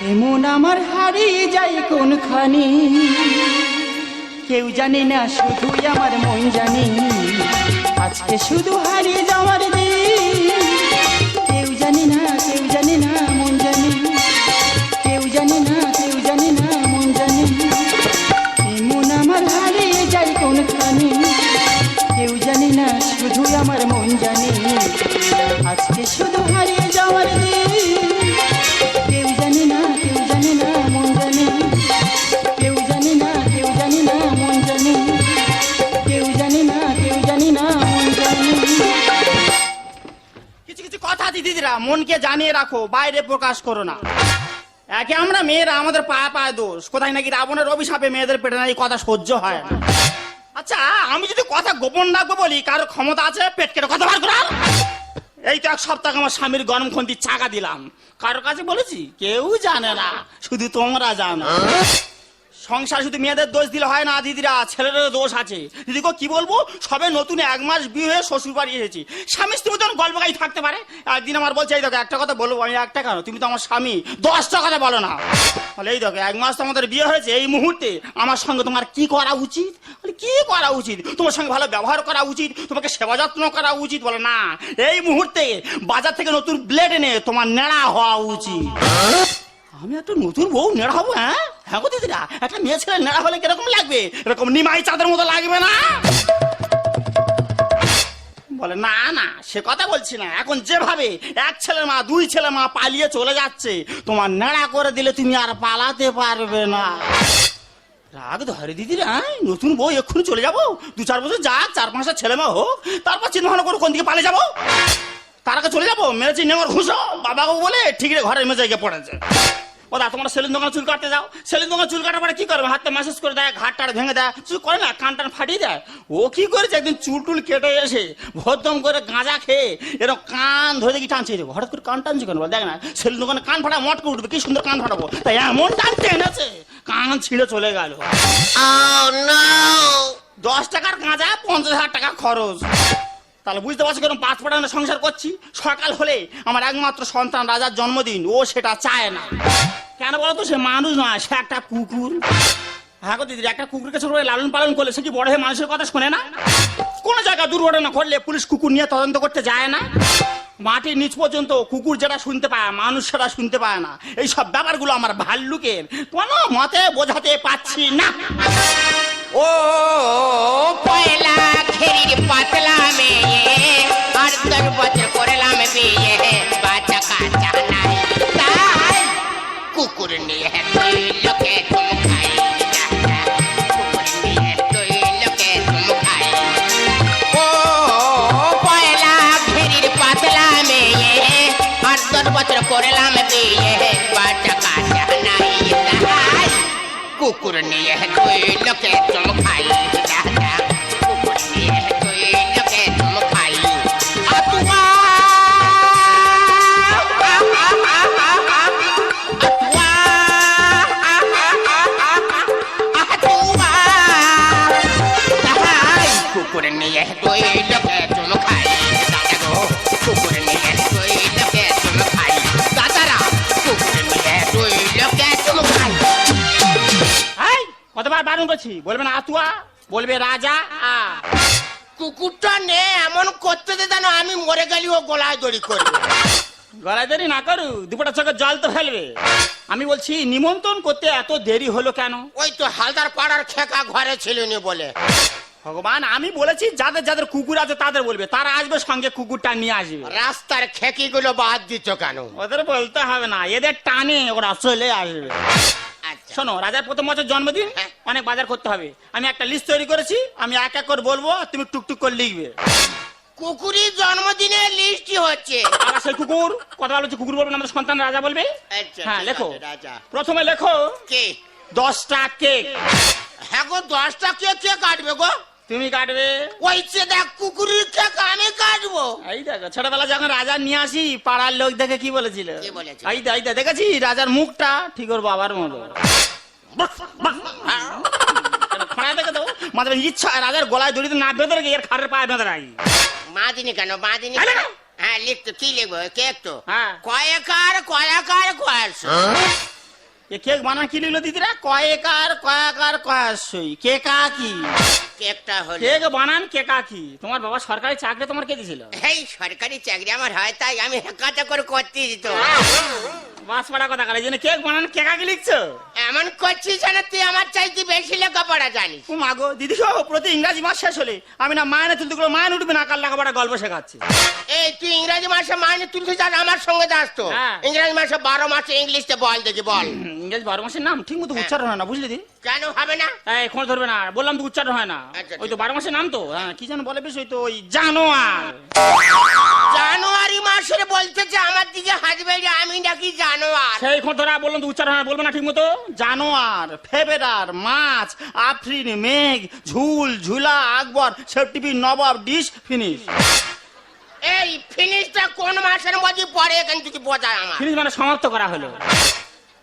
এমন আমার হারিয়ে যায় কোনখানি? কেউ জানে না, শুধুই আমার মন জানি। আজকে শুধু হারিয়ে যাওয়ার দিন। কেউ জানে না, কেউ জানে না, মন জানি। কেউ জানে না, কেউ জানে না, মন জানি। এমন আমার হারিয়ে যায় কোনখানি? কেউ জানে না শুধু আমার মন জানি। আজকে শুধু হারিয়ে যাওয়ার দিন। মনকে জানিয়ে রাখো, বাইরে প্রকাশ করো না। একে আমরা মেয়েরা, আমাদের পায়ে পায়ে দোষ। কোথায় নাকি রাবণের অভিশাপে মেয়েদের পেটে না এই কথা সহ্য হয় না। আচ্ছা আমি যদি কথা গোপন রাখব বলি, কারও ক্ষমতা আছে পেট কেটে কথা বার করার? এই তো এক সপ্তাহ আমার স্বামীর গরম খন্তি চাকা দিলাম। কারোর কাছে বলেছি? কেউ জানে না, শুধু তোমরা জানো। সংসার শুধু মেয়েদের দোষ দিলে হয় না, দিদিরা ছেলেদের দোষ আছে। দিদি গো, কি বলব? সবে নতুন এক মাস বিয়ে হয়ে শ্বশুর বাড়ি এসেছি। স্বামী স্ত্রী মতন গল্প গাই থাকতে পারে। একদিন আমার বলছে, এই দেখো, একটা কথা বলব, আমি একটা কেন? তুমি তো আমার স্বামী। দশটা কথা বলো না। বলে, এই দেখো, এক মাস তো আমাদের বিয়ে হয়েছে, এই মুহূর্তে আমার সঙ্গে তোমার কি করা উচিত? কি করা উচিত? তোমার সঙ্গে ভালো ব্যবহার করা উচিত? তোমাকে সেবা যত্ন করা উচিত? বলে, না, এই মুহূর্তে বাজার থেকে নতুন ব্লেড এনে তোমার নেড়া হওয়া উচিত। আমি একটা নতুন বউ নেড়া হব হ্যাঁ? হ্যাঁ গো দিদিরা, একটা মেয়ে ছেলে নেড়া হলে কীরকম লাগবে? এরকম নিমাই চাঁদের মতো লাগবে না? বলে, না না, সে কথা বলছি না। এখন যেভাবে এক ছেলে মা, দুই ছেলে মা পালিয়ে চলে যাচ্ছে, তোমার নেড়া করে দিলে তুমি আর পালাতে পারবে না। রাগ ধরে দিদিরা নতুন বউ, এক্ষুনি চলে যাব? দু চার বছর যাক, চার পাঁচটা ছেলে মেয়ে হোক, তারপর চিন্তা ভাবনা করে কোন দিকে পালিয়ে যাব। তার আগে চলে যাব, মেরেছি, নেওয়ার ঘুষো বাবাকে বলে ঠিক রে ঘরের মেজে গিয়ে পড়েছে। ও দা তোমার সেলুন দোকানে চুল কাটতে যাও। সেলুন দোকানে চুল কাটার পরে কি করবে? হাতটা ম্যাসেজ করে দেয় ঘাট টাট ভেঙে দেয় চুল করে না কান টান ফাটিয়ে দেয়। ও কি করেছে? একদিন চুল টুল কেটে এসে ভদ্রম করে গাঁজা খেয়ে এরকম কান ধরে দেখি টানছে এরকম। হঠাৎ করে কান টানছে কেন? দেখ না সেলুন দোকানে কান ফাটা মট করে উঠবে কি সুন্দর কান ফাটাবো। তাই এমন টান টেনেছে কান ছিঁড়ে চলে গেল। Oh! দশ টাকার গাঁজা পঞ্চাশ হাজার টাকা খরচ। তাহলে বুঝতে পারছ কেন পাঁচ পাঠানো সংসার করছি? সকাল হলে আমার একমাত্র সন্তান রাজার জন্মদিন, ও সেটা চায় না। কেন বলো তো সে মানুষ নয়, সে একটা কুকুর। হ্যাঁ গো দিদি একটা কুকুরকে ছোট করে লালন পালন করলে সে কি বড় হয়ে মানুষের কথা শোনে না? কোনো জায়গায় দুর্ঘটনা ঘটলে পুলিশ কুকুর নিয়ে তদন্ত করতে যায় না। মাটির নিচ পর্যন্ত কুকুর যেটা শুনতে পায়, মানুষ সেটা শুনতে পায় না। এই সব ব্যাপারগুলো আমার ভাল্লুকের কোনো মতে বোঝাতে পারছি না। ও, পয়লা খেরির পাতলা মেয়ে আর দশ বছর করলাম বিয়ে বাচ্চা কাচ্চা নাই তাই কুকুর নিয়ে তুই লোকে তুম খাই কুকুর নিয়ে তুই লোকে তুম খাই ও পয়লা খেরির পাতলা মেয়ে আর দশ বছর করলাম বিয়ে বাচ্চা কাচ্চা নাই তাই কুকুর নিয়ে তুই লোকে তুম খাই কতবার বারণ করছি বলবে না আতুয়া। বলবে রাজা। আ কুকুরটা নে এমন করতে দে জানো আমি মরে গেলি ও গলায় দড়ি করবে। গলায় দেরি না করু দুপুরটা চোখে জল তো ফেলবে। আমি বলছি নিমন্ত্রণ করতে এত দেরি হলো কেন? ওই তো হালদার পাড়ার খেকা ঘরে ছিল নি বলে। ভগবান আমি বলেছি যাদের যাদের কুকুর আছে তাদের বলবে। তারা আসবে সঙ্গে কুকুরটা নিয়ে আসবে। রাস্তার খেকি গুলো বাদ দিচ্ছ কেন? ওদের বলতে হবে না এদের টানে ওরা চলে আসবে। শোনো রাজার প্রথম বছর জন্মদিন হ্যাঁ। অনেক বাজার করতে হবে। আমি একটা লিস্ট তৈরি করেছি আমি এক এক করে বলব আর তুমি টুকটুক করে লিখবে। কুকুরের জন্মদিনের লিস্টই হচ্ছে। আবার সেই কুকুর কথা বলছে কুকুর বলবে আমাদের সন্তান রাজা বলবে। আচ্ছা, হ্যাঁ লেখো। রাজা। প্রথমে লেখো কে? দশটা কেক হ্যাঁ গো দশটা কেক কে কাটবে গো। তুমি কাটবে? ওই দেখ কুকুরের কেক আমি কাটবো। এই দেখো ছোটবেলা যখন রাজা নিয়ে আসি পাড়ার লোক দেখে কি বলেছিল? এই দে- এই দে, দেখেছি রাজার মুখটা ঠিক ওর বাবার মতো। খড়া দেখে দেবো ইচ্ছা রাজার গলায় দড়িতে না বেঁধে রেখে এর খারের পায়ে বেঁধে রাখি। মাদিনী কেন আরে! হ্যাঁ লিখতো কি লিখব? কেক তো হ্যাঁ। কয়েকার কয়াকার কয়ারশো এ কেক বানান কি লিখলো দিদিরা? কয়েকার কয়াকার কয়াশই কেকা কি? কেকটা হলো। কেক বানান কেকা কি? তোমার বাবা সরকারি চাকরি তোমার কে দিছিল? এই সরকারি চাকরি আমার হয় তাই আমি কাঁচা করে করতে তো বাস পাড়া কথা কালে কেক বানান কেকা কি লিখছো? এমন করছিস না তুই আমার চাইতে বেশি লেখাপড়া জানিস। ও মাগো দিদি প্রতি ইংরাজি মাস শেষ হলে আমি না মায়নে তুলতে গেলে মায়নে উঠবে না কাল লেখাপড়া গল্প শেখাচ্ছি? এই তুই ইংরাজি মাসে তুলতে চাস আমার সঙ্গে যাস তো। হ্যাঁ। ইংরাজি মাসে বারো মাসে ইংলিশে বল দেখি বল। ইংরেজি বারো মাসের নাম ঠিক মতো হ্যাঁ। উচ্চারণ হয় না বুঝলি দি? কেন হবে না? এই ধরবে না বললাম তো উচ্চারণ হয় না। আচ্ছা, ওই তো বারো মাসের নাম তো? হ্যাঁ কি যেন বলে বেশ ওই তো ওই জানোয়ার। বলতেছে আমার দিকে আমি নাকি জানোয়ার। সেই কথাটা বললাম তো উচ্চারণ বলব না, ঠিক মতো জানোয়ার ফেবেরার মাছ আফরিন মেঘ ঝুল ঝুলা আকবর সেফটিপি নবাব ডিশ ফিনিশ। এই ফিনিশটা কোন মাসের মধ্যে পড়ে এখান থেকে বোঝায় আমার। ফিনিশ মানে সমাপ্ত করা হলো।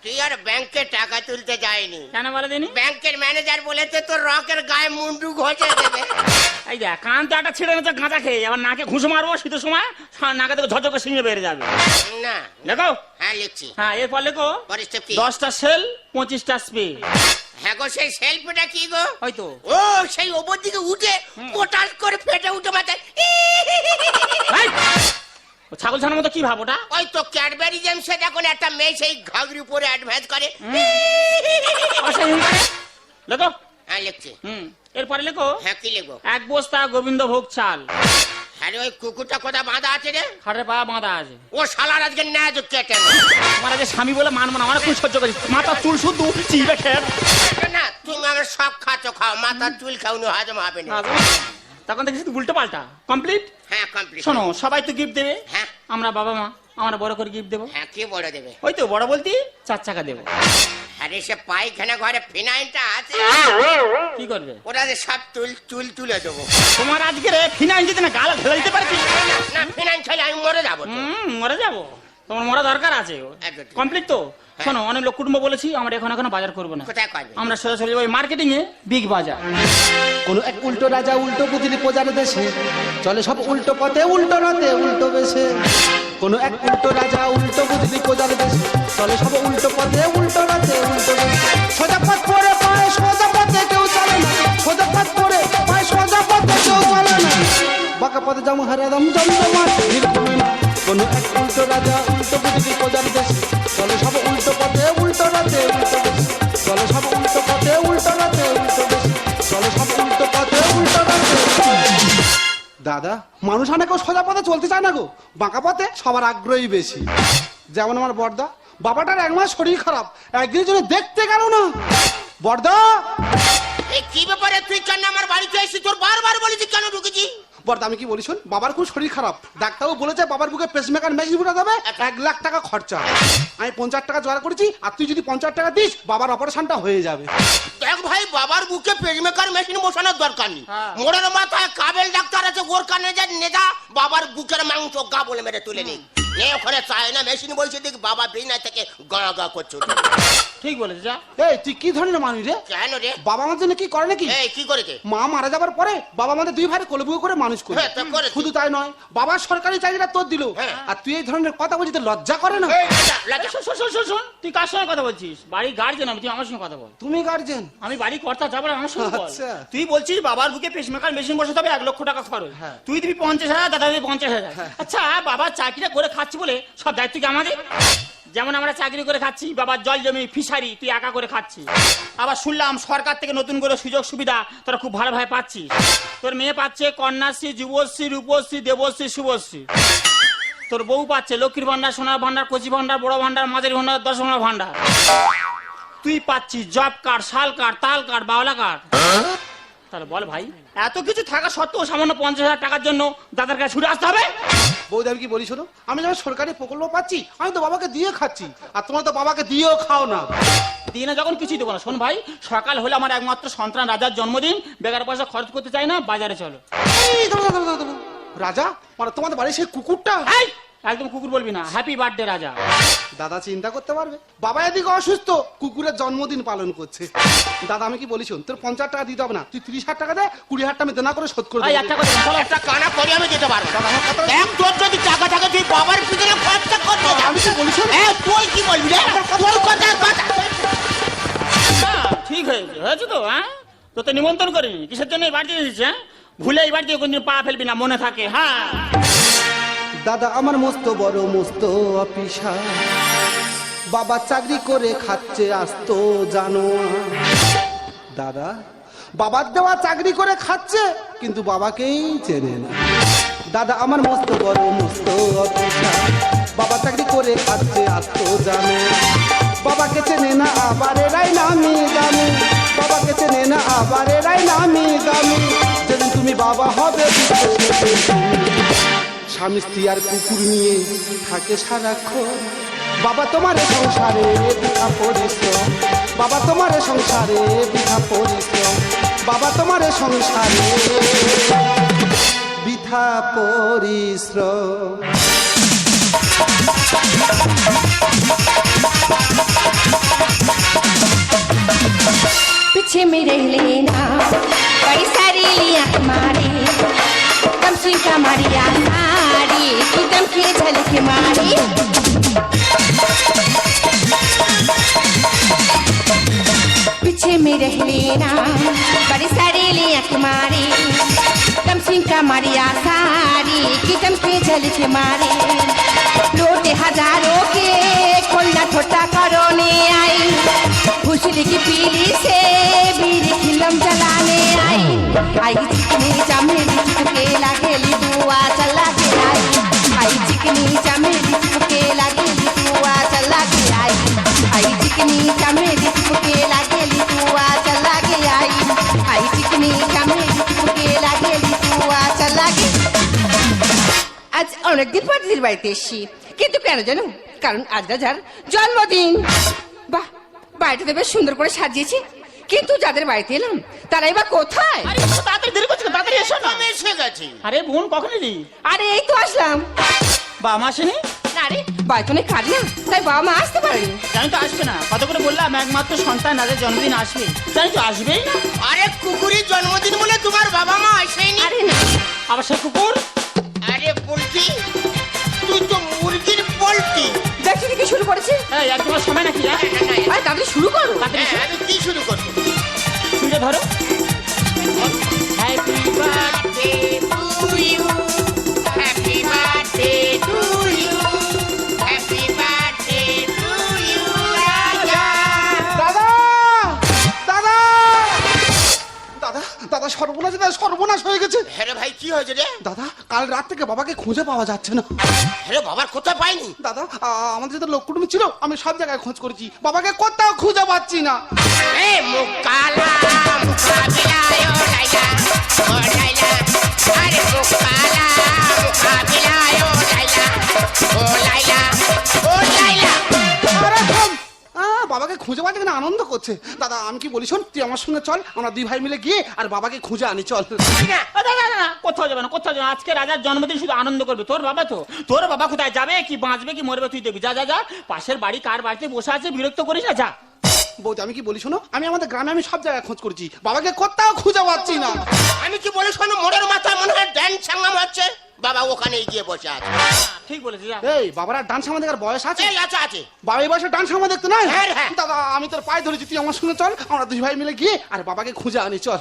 তুই আর ব্যাংকে টাকা তুলতে যায়নি কেন বলে দিনি? ব্যাংকের ম্যানেজার বলেছে তোর রকের গায়ে মুন্ডু ঘষে দেবে। এই দেখ কান তো একটা ছিঁড়ে নিচ্ছে গাঁজা খেয়ে। আবার নাকে ঘুষো মারবো শীতের সময় নাকে থেকে ঝরঝর করে সিঙে বেড়ে যাবে। না। দেখো? হ্যাঁ লিখছি। হ্যাঁ এরপর লেখো। পরে step কি? দশটা সেল পঁচিশটা স্প্রে হ্যাঁ গো সেই সেলফিটা কি গো? হয়তো ও সেই ওপর দিকে উঠে পোটাস করে ফেটে উঠে মাথায়। এই! ছাগল ছানার মতো কি ভাব ওটা? ওই তো ক্যাডবেরি জেমসে দেখুন একটা মেয়ে সেই ঘাগরি উপরে অ্যাডভান্স করে। লেখো। হ্যাঁ লিখছি। হুম এরপরে লেখো। হ্যাঁ কি লিখব? এক বস্তা গোবিন্দ ভোগ চাল। আরে ওই কুকুরটা কোথা বাঁধা আছে রে? খাটের পা বাঁধা আছে। ও শালার আজকে ন্যায় তো কেটে। তোমার আগে স্বামী বলে মানবো না আমার খুব সহ্য করি। মাথা চুল শুধু চিবে খেয়ে। না তুমি আমার সব খাচ্ছ খাও। মাথার চুল খাও নি হজম হবে না। তখন দেখছি তুই উল্টো পাল্টা। কমপ্লিট হ্যাঁ কমপ্লিট শোনো সবাই তো গিফট দেবে। হ্যাঁ। আমরা বাবা মা আমরা বড় করে গিফট দেবো। হ্যাঁ কি বলে দেবে? ওই তো বড় বলতি চার চাকা দেবো। আরে সে পায়খানা ঘরে ফিনাইলটা আছে। কি করবে? ওরা যে সব চুল চুল তুলে দেবো। তোমার আজকে রে ফিনাইল যদি না গাল ঢেলে দিতে পারবি না ফিনাইল খেলে আমি মরে যাব তো। হুম মরে যাব। তোমার মরা দরকার আছে। একদম কমপ্লিট তো? শোনো অনেক লোক কুটুম্ব বলেছি আমরা এখন এখনও বাজার করব না। কোথায় করবে? আমরা সরাসরি ওই মার্কেটিং এ বিগ বাজার। কোন এক উল্টো রাজা উল্টো বুদ্ধি প্রজার দেশে। চলে সব উল্টো পথে উল্টো রাতে উল্টো বেশে। কোন এক উল্টো রাজা উল্টো বুদ্ধি প্রজার দেশে। চলে সব উল্টো পথে উল্টো রাতে উল্টো বেশে। সোজা পথ পরে পায় সোজা পথে কেউ চলে না। সোজা পথ পরে পায় সোজা পথে কেউ চলে না। বাঁকা পথে যেমন হারাদাম জমজমাট কোন এক উল্টো রাজা উল্টো বুদ্ধি প্রজার দেশে। পথে, উল্টো পথে দাদা, মানুষ অনেক সোজা পথে চলতে চায় না গো। বাঁকা পথে সবার আগ্রহী বেশি। যেমন আমার বর্দা, বাবাটার এক মাস শরীর খারাপ। একদিনের জন্য দেখতে গেল না। বর্দা! এই কি ব্যাপারে? তুই কেন আমার বাড়িতে এসে তোর বারবার ঢুকেছি বর্দা আমি কি বলি শুন? বাবার খুব শরীর খারাপ। ডাক্তারও বলেছে বাবার বুকে পেসমেকার মেশিন ফুটা দেবে এক লাখ টাকা খরচা। আমি পঞ্চাশ টাকা জোগাড় করেছি আর তুই যদি পঞ্চাশ টাকা দিস বাবার অপারেশনটা হয়ে যাবে। দেখ ভাই বাবার বুকে পেসমেকার মেশিন বসানোর দরকার নেই। হ্যাঁ। মোড়ের মাথায় কাবেল ডাক্তার আছে ওর কানে যে নেজা বাবার বুকের মাংস গা বলে মেরে তুলে নিক ওখানে চায় না মেশিন বলছে দেখ বাবা বিনা থেকে গা গা করছে ঠিক বলেছে যা। এই তুই কি ধরনের মানুষ রে? কেন রে? বাবা আমার জন্য কি করে নাকি? এই কি করেছে মা মারা যাবার পরে বাবা আমাদের দুই ভাই কোলে করে মানুষ করে হ্যাঁ, তা করেছে। শুধু তাই নয় বাবার সরকারি চাকরিটা তোর দিল। হ্যাঁ। আর তুই এই ধরনের কথা বলছিস লজ্জা করে না। শোন, তুই কার সঙ্গে কথা বলছিস? বাড়ির গার্জেন আমি তুই আমার সঙ্গে কথা বল। তুমি গার্জেন আমি বাড়ি কর্তা যাব না, আমার সঙ্গে আচ্ছা। তুই বলছিস বাবার বুকে পেসমেকার মেশিন বসাতে হবে এক লক্ষ টাকা খরচ। হ্যাঁ। তুই দিবি পঞ্চাশ হাজার দাদা দিবি পঞ্চাশ হাজার। আচ্ছা বাবার চাকরিটা করে খাচ্ছি বলে সব দায়িত্ব কি আমাদের? যেমন আমরা চাকরি করে খাচ্ছি, বাবার জল জমি, ফিশারি, তুই একা করে খাচ্ছিস। আবার শুনলাম সরকার থেকে নতুন করে সুযোগ সুবিধা তোরা খুব ভালোভাবে পাচ্ছিস। তোর মেয়ে পাচ্ছে কন্যাশ্রী, যুবশ্রী, রূপশ্রী, দেবশ্রী, শুভশ্রী। তোর বউ পাচ্ছে লক্ষ্মীর ভান্ডার সোনার ভান্ডার কচি ভান্ডার বড় ভান্ডার মাঝের ভান্ডার দশমা ভান্ডার তুই পাচ্ছিস জব কার্ড, শাল কার্ড, তাল কার্ড, বাওলা কার্ড। তাহলে বল ভাই। এত কিছু থাকা সত্ত্বেও সামান্য পঞ্চাশ হাজার টাকার জন্য দাদার কাছে ছুটে আসতে হবে? বৌদি আমি কি বলি শোনো? আমি যখন সরকারি প্রকল্প পাচ্ছি আমি তো বাবাকে দিয়ে খাচ্ছি আর তোমার তো বাবাকে দিয়েও খাও না। দিনে যখন কিছুই দেবো না। শোন ভাই সকাল হলে আমার একমাত্র সন্তান রাজার জন্মদিন। বেকার পয়সা খরচ করতে চাই না বাজারে চলো। এই, দাঁড়াও, দাঁড়াও, দাঁড়াও, দাঁড়াও। রাজা মানে তোমাদের বাড়ির সেই কুকুরটা? এই, একদম কুকুর বলবি না। হ্যাপি বার্থডে রাজা। দাদা চিন্তা করতে পারবে? বাবা এদিকে অসুস্থ। কুকুরের জন্মদিন পালন করছে। দাদা আমি কি বলি শোন তোর পঞ্চাশ টাকা দিতে হবে না। তুই তিরিশ হাজার টাকা দে কুড়ি হাজার টাকা আমি দেনা করে শোধ করে এই দেবো। একটা কথা চলো একটা কানা করে আমি দিতে পারব। না। দাদা, আমার কথা- দেখ তোর যদি টাকা থাকে তুই বাবার পিছনে খরচা করতে আমি কি বলি শোন? হ্যাঁ তুই কি বলবি রে? তোর কথা কথা হয়েছে হয়েছে তো হ্যাঁ? তো তো নিমন্ত্রণ করিনি। কিসের জন্য এই বাড়িতে এসেছিস হ্যাঁ? ভুলে এই বাড়িতে কোনদিন পা ফেলবি না মনে থাকে হ্যাঁ? দাদা আমার মস্ত, বড় মস্ত অফিসার। বাবা চাকরি করে খাচ্ছে আসতো জানো। দাদা, বাবার দেওয়া চাকরি করে খাচ্ছে, কিন্তু বাবাকেই চেনে না। দাদা আমার মস্ত, বড় মস্ত অফিসার। বাবা চাকরি করে খাচ্ছে আসতো জানো। বাবাকে চেনে না, আবার এরাই নামি দামি বাবাকে চেনে না, আবার এরাই নামি দামি যেদিন তুমি বাবা হবে স্বামী স্ত্রী আর কুকুর নিয়ে থাকে সারাক্ষণ বাবা তোমার এ সংসারে বৃথা পরিশ্রম বাবা তোমার এ সংসারে বৃথা পরিশ্রম বাবা তোমার এ সংসারে বৃথা পরিশ্রম पीछे में रह लेना बड़ी सारी लिया हमारे दम से कमरिया सारी दम झलक मारी। पीछे में रह लेना, बड़ी सारी की दम झलक हज़ारों के खोलना छोटा करो आई फुसली की पीली से बीर खिलम आई आई অনেকদিন পর দিদির বাড়িতে এসছি। কিন্তু কেন জানো? কারণ আজ রাজার জন্মদিন। বাহ বাড়িটা তো বেশ সুন্দর করে সাজিয়েছি। কিন্তু যাদের বাড়িতে এলাম তারাই বা কোথায়? আরে এসো তাড়াতাড়ি দেরি করছ? তাড়াতাড়ি এসো না। আমি এসে গেছি। আরে বোন কখন এলি? আরে এই তো আসলাম। বা মা আসেনি? না রে বাড়িতে অনেক কাজ না তাই বাবা মা আসতে পারেনি। জানি তো আসবে না কত করে বললাম একমাত্র সন্তান আজের জন্মদিন আসবে। জানি তো আসবেই না। আরে কুকুরের জন্মদিন বলে তোমার বাবা মা আসেনি? আরে না। আবার সে কুকুর? শুরু করেছি এই এক তোমার সময় নাকি হ্যাঁ? আরে তাড়াতাড়ি শুরু করো। হ্যাঁ, আমি কি শুরু করব? তুলে ধরো। হ্যাপি বার্থডে টু ইউ দাদা সর্বনাশ দাদা সর্বনাশ হয়ে গেছে। হ্যাঁ রে ভাই কি হয়েছে রে? দাদা কাল রাত থেকে বাবাকে খুঁজে পাওয়া যাচ্ছে না। হ্যাঁ বাবার কোথায় পাইনি। দাদা আ, আমাদের যাদের লোক কুটুম ছিল আমি সব জায়গায় খোঁজ করেছি। বাবাকে কোথাও খুঁজে পাচ্ছি না। এ মুখ কালা মুখাবিলায় ও লাইলা ও লাইলা আরে মুখ কালা মুখাবিলায় ও লাইলা ও লাইলা ও লাইলা আরে। বাবাকে খুঁজে পাচ্ছে না আনন্দ করছে। দাদা, আমি কি বলি, শোন, তুই আমার সঙ্গে চল, আমরা দুই ভাই মিলে গিয়ে আর বাবাকে খুঁজে আনি, চল। কোথাও যাবে না, কোথাও যাবে আজকে রাজার জন্মদিন, শুধু আনন্দ করবে। তোর বাবা তো, তোর বাবা কোথায়, যাবে কি, বাঁচবে কি, মরবে তুই দেখবি। যা যা যা, পাশের বাড়ি কার বাড়িতে বসে আছে, বিরক্ত করিস না, যা। বৌদি আমি কি বলি শোনো? আমি আমাদের গ্রামে আমি সব জায়গায় খোঁজ করছি। বাবাকে কোথাও খুঁজে পাচ্ছি না। আমি কি বলি শোনো মোড়ের মাথায় মনে হয় ড্যান্স সাঙ্গাম হচ্ছে? বাবা ওখানে গিয়ে বসে আছে। ঠিক বলেছিস এই বাবার আর ডান্স আমাদের বয়স আছে? এই আছে আছে। বাবা এই বয়সে ডান্স আমার দেখতে নাই? হ্যাঁ, হ্যাঁ। দাদা আমি তোর পায়ে ধরেছি তুই আমার সঙ্গে চল আমরা দুই ভাই মিলে গিয়ে আর বাবাকে খুঁজে আনি চল।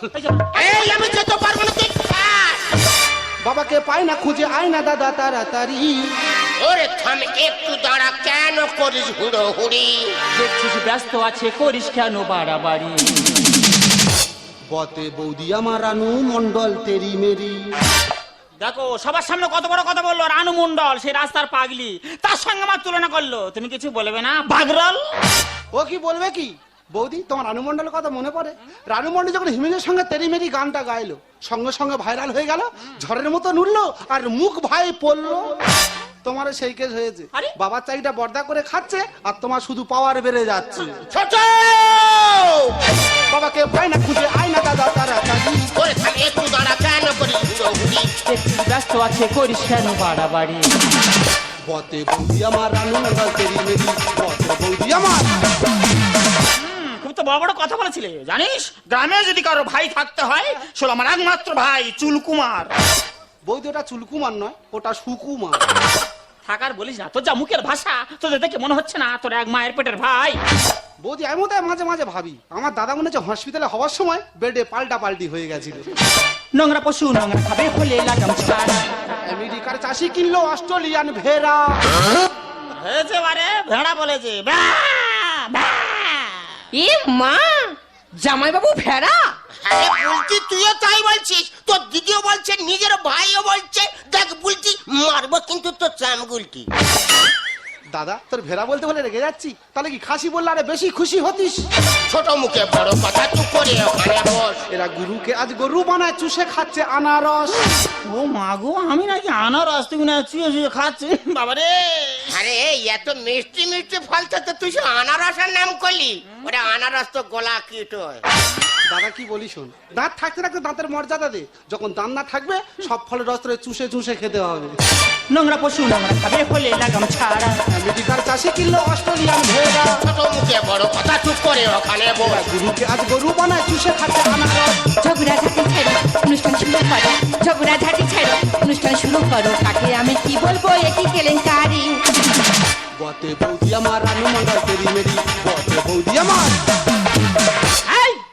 এই আমি যেতে পারব না তুই বাবাকে পাই না খুঁজে আয় না দাদা তাড়াতাড়ি। ওরে থাম একটু দাঁড়া কেন করিস হুড়ো হুড়ি দেখছিস ব্যস্ত আছে করিস কেন বাড়াবাড়ি? বতে বৌদি আমার রানু মন্ডল তেরি মেরি। দেখো সবার সামনে কত বড় কথা বলল রানু মন্ডল সেই রাস্তার পাগলি। তার সঙ্গে আমার তুলনা করল। তুমি কিছু বলবে না? বাগরল? ও কি বলবে কি? বৌদি তোমার রানু মন্ডলের কথা মনে পড়ে? রানু মন্ডল যখন হিমেনের সঙ্গে তেরি মেরি গানটা গাইলো সঙ্গে সঙ্গে ভাইরাল হয়ে গেল ঝড়ের মতো নুড়লো আর মুখ ভাই পড়ল। তোমার সেই কেস হয়েছে। বাবার চাকরিটা বর্দা করে খাচ্ছে আর তোমার শুধু পাওয়ার বেড়ে যাচ্ছে। বাবাকে পাই না খুঁজে আয় না দাদা একটু দাঁড়া কেন দেখছিস ব্যস্ত আছে করিস কেন বাড়াবাড়ি? বতে বৌদি আমার রানু মন্ডল তেরি মেরি। বতে বৌদি আমার। তো বড় বড় কথা বলেছিলে জানিস? গ্রামে যদি কারও ভাই থাকতে হয় শোনো আমার একমাত্র ভাই চুলকুমার। বৌদি ওটা চুলকুমার নয় ওটা সুকুমার। থাকার বলিস না তোর যা মুখের ভাষা তোদের দেখে মনে হচ্ছে না তোর এক মায়ের পেটের ভাই। বৌদি আমি তাই মাঝে মাঝে ভাবি আমার দাদা মনে হচ্ছে হসপিটালে হওয়ার সময় বেডে পাল্টা পাল্টি হয়ে গেছিল। নোংরা পশু নোংরা খাবে হলে লাগাম ছাড়া। আমেরিকার চাষি কিনলো অস্ট্রেলিয়ান ভেড়া। হয়েছে বারে ভেড়া বলেছে ব্যাঁ, ব্যাঁ। এ মা জামাইবাবু ভেড়া? আরে বলছি তুইও তাই বলছিস। তোর দিদিও বলছে, নিজের ভাইও বলছে। দেখ বলছি মারবো কিন্তু তোর চাম গুলটি দাদা তোর ভেড়া বলতে বলে রেগে যাচ্ছি। তাহলে কি খাসি বললে আরে বেশি খুশি হতিস? ছোট মুখে বড় কথা তুই করে এরা গুরুকে আজ গরু বানায় চুষে খাচ্ছে আনারস। ও মাগো আমি নাকি আনারস তুমি না চুয়ে চুয়ে খাচ্ছি? বাবারে আরে এত মিষ্টি মিষ্টি ফল তো তুই সে আনারসের নাম করলি। ওটা আনারস তো গোলা কিট হয় দাদা কি বলি শোন? দাঁত থাকতে থাকতে দাঁতের মর্যাদা দে। যখন দাঁত না থাকবে সব ফলের রস তোরে চুষে চুষে খেতে হবে। নোংরা পশু নোংরা খাবে হলে লাগাম ছাড়া। আমেরিকার চাষি কিনলো অস্ট্রেলিয়ান ভেড়া। ছোট মুখে বড় কথা চুপ করে ওখানে এরা গুরুকে আজ গরু বানায় চুষে খাচ্ছে আনারস। ঝগড়া ঝাঁটি ছাড়ো অনুষ্ঠান শুরু করো। ঝগড়া ঝাঁটি ছাড়ো অনুষ্ঠান শুরু করো। তাকে আমি কি বলব একই কেলেঙ্কারি? বতে বৌদি আমার রানু মন্ডল তেরি মেরি। বতে বৌদি আমার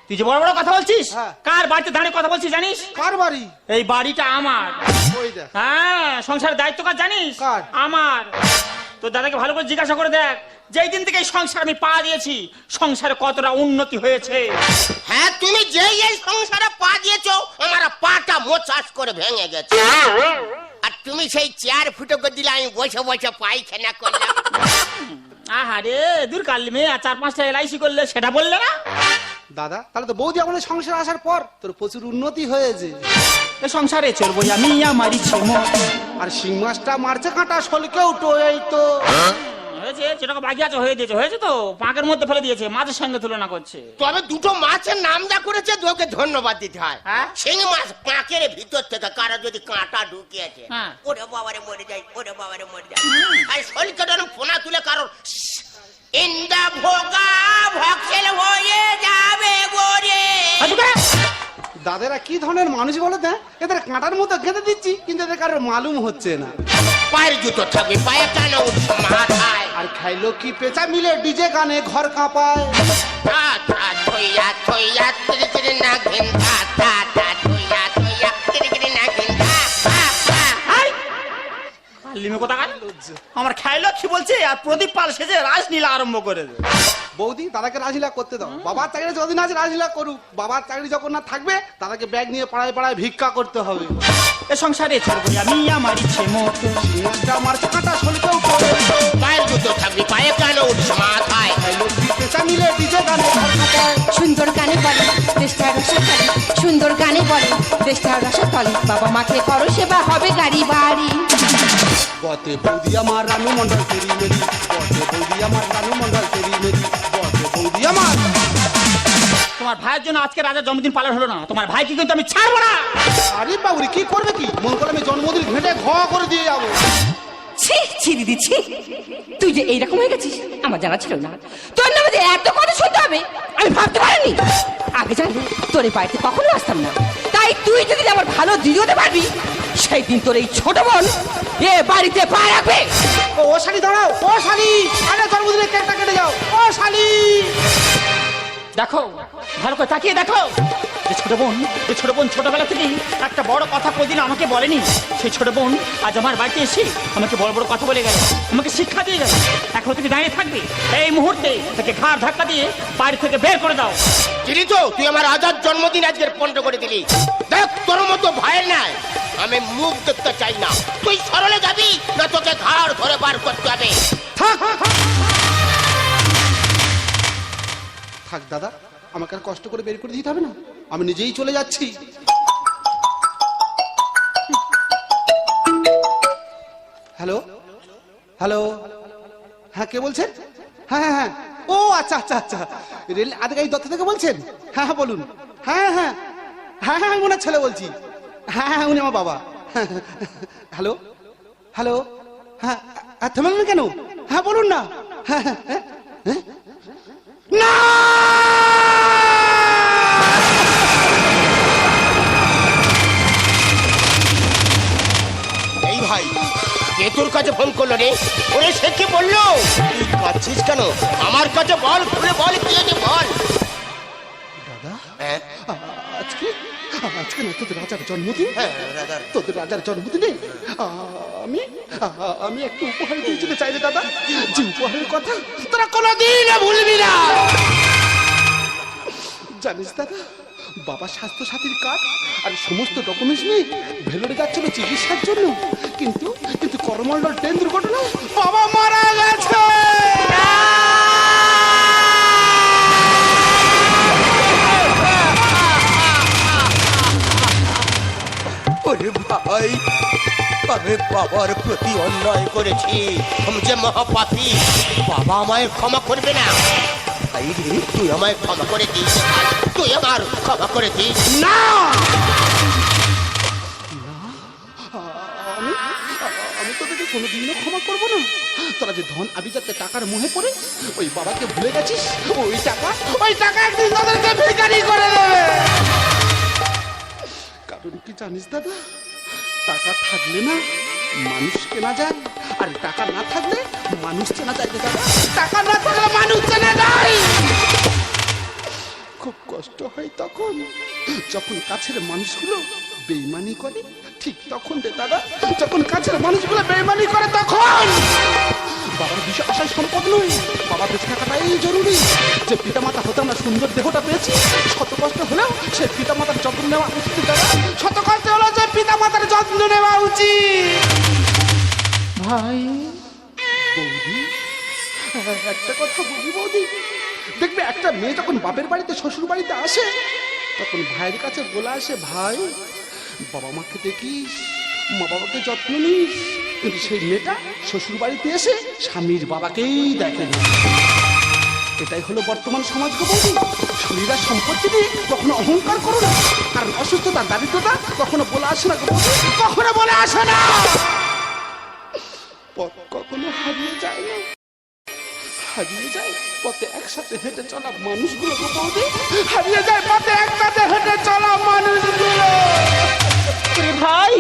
তুই যে বড় বড় কথা বলছিস? হ্যাঁ। কার বাড়িতে দাঁড়িয়ে কথা বলছিস জানিস? কার বাড়ি? এই বাড়িটা আমার। ওই দেখ। হ্যাঁ সংসারের দায়িত্ব কার জানিস? কার? আমার। তোর দাদাকে ভালো করে জিজ্ঞাসা করে দেখ। যেই দিন থেকে এই সংসার আমি পা দিয়েছি সংসারে কতটা উন্নতি হয়েছে। হ্যাঁ তুমি যেই এই সংসারে পা দিয়েছ আমার পাটা মোচাস করে ভেঙে গেছে। আর তুমি সেই চেয়ার ফুটো করে দিলে আমি বসে বসে পায়খানা করলাম। আহারে দূর কালি মেয়ে আর চার পাঁচটা এলআইসি করলে সেটা বললে না? দাদা তাহলে তো বৌদি আমাদের সংসার আসার পর তোর প্রচুর উন্নতি হয়েছে। এ সংসারে চলবো আমি আর শিং মাছটা মারছে কাঁটা সলকেও টোয়াই এই তো হয়েছে? যেটাকে বাকি আছে হয়ে দিয়েছে। হয়েছে তো? পাঁকের মধ্যে ফেলে দিয়েছে মাছের সঙ্গে তুলনা করছে। তবে দুটো মাছের নাম যা করেছে তোকে ধন্যবাদ দিতে হয়। হ্যাঁ? শিং মাছ পাঁকের ভিতর থেকে কারও যদি কাঁটা ঢুকিয়েছে হ্যাঁ। ওরে বাবারে মরে যায় ওরে বাবারে মরে যায়। আর শরীরকে যখন ফোনা তুলে কারোর ইন্দা ভোগা ভক্সেল হয়ে যাবে গোরে। আজকে দাদারা কি ধরনের মানুষ বলে দেয় এদের কাঁটার মতো খেতে দিচ্ছি কিন্তু এদের কারোর মালুম হচ্ছে না। পায়ের জুতো থাকবে পায়ে কালো মাথায়। আর খাইলো কি পেঁচা? মিলে ডিজে গানে ঘর কাঁপায়। তা তা থইয়া থইয়া তিরি তিরি না ঘেন তা তা থইয়া লিমে কোথা আমার খাইলো কি বলছে আর প্রদীপ পাল সেজে রাজনীলা আরম্ভ করে দে বৌদি দাদাকে রাজিলা করতে দাও। বাবার চাকরি যতদিন আছে রাজিলা করুক। বাবার চাকরি যখন না থাকবে দাদাকে ব্যাগ নিয়ে পাড়ায় পাড়ায় ভিক্ষা করতে হবে। এ সংসারে চলবো আমি আমার ইচ্ছে মতো। মারছে কাঁটা শোলকে পায়ের জুতো থাকবে পায়ে কেন উঠছে মাথায় পেঁচা মিলে ডিজে গানে সুন্দর গানে বলে দেশটা রসতলে সুন্দর গানে বলে দেশটা রসতলে বাবা মাকে করো সেবা হবে গাড়ি বাড়ি। বতে বৌদি আমার রানু মন্ডল তেরি মেরি বতে বৌদি আমার রানু মন্ডল তেরি মেরি বতে বৌদি আমার তোমার ভাইয়ের জন্য আজকে রাজা জন্মদিন পালন হলো না। তোমার ভাইকে কিন্তু আমি ছাড়বো না। আরে বাবুরি কি করবে কি? মন করে আমি জন্মদিন ঘেটে ঘ করে দিয়ে যাব। ছি ছি দিদি ছি। তুই যে এইরকম হয়ে গেছিস আমার জানা ছিল না। তোর নামে যে এত কথা শুনতে হবে আমি ভাবতে পারিনি। আগে জানলে তোর এই বাড়িতে কখনো আসতাম না। তাই তুই যদি আমার ভালো দিদি হতে পারবি সেই দিন তোর এই ছোট বোন এ বাড়িতে পা রাখবে। ও শালি দাঁড়াও। ও শালি আরে জন্মদিনের কেকটা কেটে যাও। ও শালি। দেখো ভালো করে তাকিয়ে দেখো। যে ছোট বোন যে ছোট বোন ছোটবেলা থেকেই একটা বড় কথা কোনদিন আমাকে বলেনি। সেই ছোট বোন আজ আমার বাড়িতে এসে আমাকে বড় বড় কথা বলে গেল আমাকে শিক্ষা দিয়ে গেল। এখন থেকে দাঁড়িয়ে থাকবে এই মুহূর্তে তাকে ঘাড় ধাক্কা দিয়ে বাড়ি থেকে বের করে দাও। দিলি তো তুই আমার আজাদ জন্মদিন আজকের পণ্ড করে দিলি। দেখ তোর মতো ভয়ের নাই আমি মুখ দেখতে চাই না। তুই সরলে যাবি না তোকে ঘাড় ধরে বার করতে হবে। থাক দাদা আমাকে আর কষ্ট করে বের করে দিতে হবে না? আমি নিজেই চলে যাচ্ছি। হ্যালো? হ্যালো? হ্যাঁ কে বলছেন? হ্যাঁ হ্যাঁ হ্যাঁ। ও আচ্ছা আচ্ছা আচ্ছা। রেল আধিকারিক দত্ত থেকে বলছেন? হ্যাঁ হ্যাঁ বলুন। হ্যাঁ হ্যাঁ হ্যাঁ। হ্যাঁ আমি ওনার ছেলে বলছি। হ্যাঁ হ্যাঁ উনি আমার বাবা। হ্যালো? হ্যালো? হ্যাঁ হ্যাঁ থামলেন কেন? হ্যাঁ বলুন না। হ্যাঁ হ্যাঁ, হ্যাঁ, হ্যাঁ? না! তোর কাছে ফোন করল রে। ওরে সে কি বলল? তুই কাছে কেন? আমার কাছে বল খুলে বল কি হয়েছে বল। দাদা হ্যাঁ। আজকে আজকে না তোদের রাজার জন্মদিন? হ্যাঁ রাজার। তোদের রাজার জন্মদিনে আমি আমি একটু উপহার দিয়ে যেতে চাই রে দাদা। যে উপহারের কথা তোরা কোনোদিন ভুলবি না। জানিস দাদা বাবা স্বাস্থ্য সাথীর কার্ড আর সমস্ত ডকুমেন্টস নিয়ে ভেলোরে যাচ্ছিল চিকিৎসার জন্য। কিন্তু কিন্তু করমন্ডল ট্রেন দুর্ঘটনা বাবা মারা গেছে! ওরে ভাই, আমি বাবার প্রতি অন্যায় করেছি। আমি যে মহাপাপী, বাবা আমায় ক্ষমা করবে না। তুই আমায় ক্ষমা করে দিস। তুই আমার ক্ষমা করে দিস। না! আমি আমি তোদেরকে কোনোদিনও ক্ষমা করব না। তোরা যে ধন আবিজাতে টাকার মোহে পড়ে ওই বাবাকে ভুলে গেছিস? ওই টাকা ওই টাকা একদিন তোদেরকে ভিখারি করে দেবে। কারণ কি জানিস দাদা? টাকা থাকলে না মানুষ কেনা যায় আর টাকা না থাকলে মানুষ চেনা যায় রে দাদা। টাকা না থাকলে মানুষ চেনা যায়। খুব কষ্ট হয় তখন। যখন কাছের মানুষগুলো বেইমানি করে ঠিক তখন রে দাদা। যখন কাছের মানুষগুলো বেইমানি করে তখন। বাবার বিষয় আসায় সম্পদ নয় বাবা বেঁচে থাকাটাই জরুরি। যে পিতা মাতা হতে আমরা সুন্দর দেহটা পেয়েছি শত কষ্ট হলেও সে পিতা মাতার যত্ন নেওয়া উচিত দাদা। শত কষ্ট হলেও যে পিতা মাতার যত্ন নেওয়া উচিত। ভাই। বৌদি একটা কথা বলি বৌদি? দেখবে একটা মেয়ে যখন বাপের বাড়িতে শ্বশুর বাড়িতে আসে, তখন ভাইয়ের কাছে বলে আসে, ভাই, বাবা মাকে দেখিস, মা বাবাকে যত্ন নিস। কিন্তু সেই মেয়েটা শ্বশুর বাড়িতে এসে স্বামীর বাবাকেই দেখে এটাই হলো বর্তমান সমাজ বৌদি। আর সম্পত্তি নিয়ে কখনো অহংকার করো না। কারণ অসুস্থতা, দারিদ্রতা কখনো বলে আসে না কখনো বলে আসে না! পথ কখনো হারিয়ে যায় না। হারিয়ে যায় পথে একসাথে হেঁটে চলা মানুষগুলো বৌদি হারিয়ে যায় পথে একসাথে হেঁটে চলা মানুষগুলো। ভাই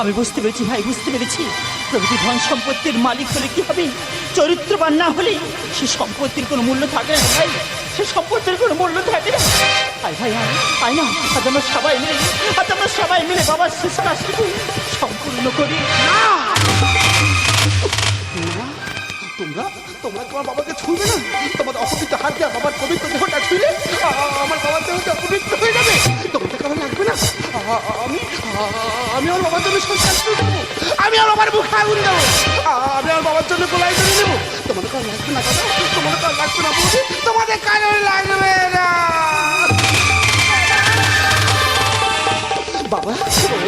আমি বুঝতে পেরেছি ভাই বুঝতে পেরেছি। প্রভৃতি ধন সম্পত্তির মালিক হলে কি হবে? চরিত্রবান না হলে সে সম্পত্তির কোনো মূল্য থাকে না ভাই। সে সম্পত্তির কোনো মূল্য থাকে না। আয় ভাই আয় না। আজ আমরা সবাই মিলে আজ আমরা সবাই মিলে বাবার শেষ সম্পূর্ণ করি। না, তোমরা তোমরা বাবাকে ছুঁবে না? তোমাদের অপবিত্র হাত দিয়ে বাবার পবিত্র দেহটা ছুঁলে আমার বাবার দেহটা অপবিত্র হয়ে যাবে। তোমাদের কারণ লাগবে না? আমি আমি আমার বাবার জন্য সংস্কার শুরু করব আমি আমার বাবার মুখে আগুন দেবো। আমি আমার বাবার জন্য গোলাই করে নেব। তোমাদের কারণ লাগবে না, দাদা? তোমাদের কারণ লাগবে না, বৌদি? তোমাদের কারণ লাগবে না। বাবা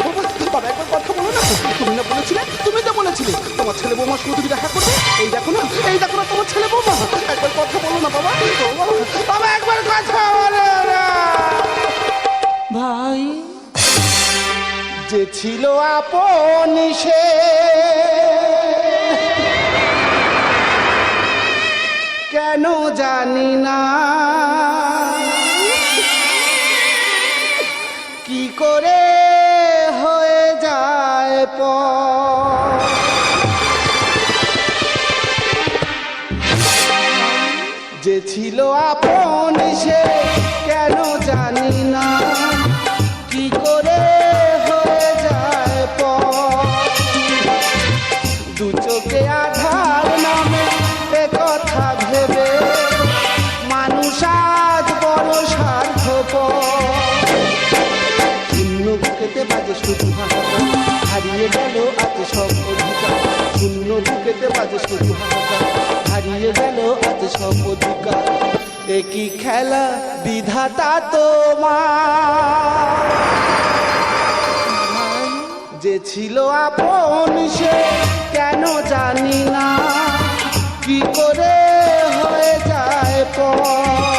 বাবা বাবা একবার কথা বলো না। তুমি না বলেছিলে তুমি তো বলেছিলে। তোমার ছেলে বৌমা শুধু দেখা করবে? এই দেখো না এই দেখো না তোমার ছেলে বৌমা। একবার কথা বলো না বাবা বাবা। বাবা একবার কথা বলো না। ভাই। যে ছিল আপন সে। কেন জানি না। গেল আজ সব অধিকার। শূন্য বুকেতে বাজে শুধু হাহাকার। হারিয়ে গেল আজ সব অধিকার। একই খেলা? বিধাতা তোমার। যে ছিল আপন সে কেন জানি না। কি করে হয়ে যায় পর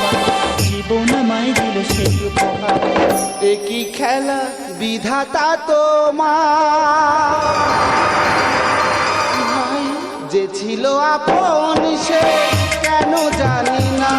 একই খেলা বিধাতা তোমার? যে ছিল আপন সে কেন জানি না।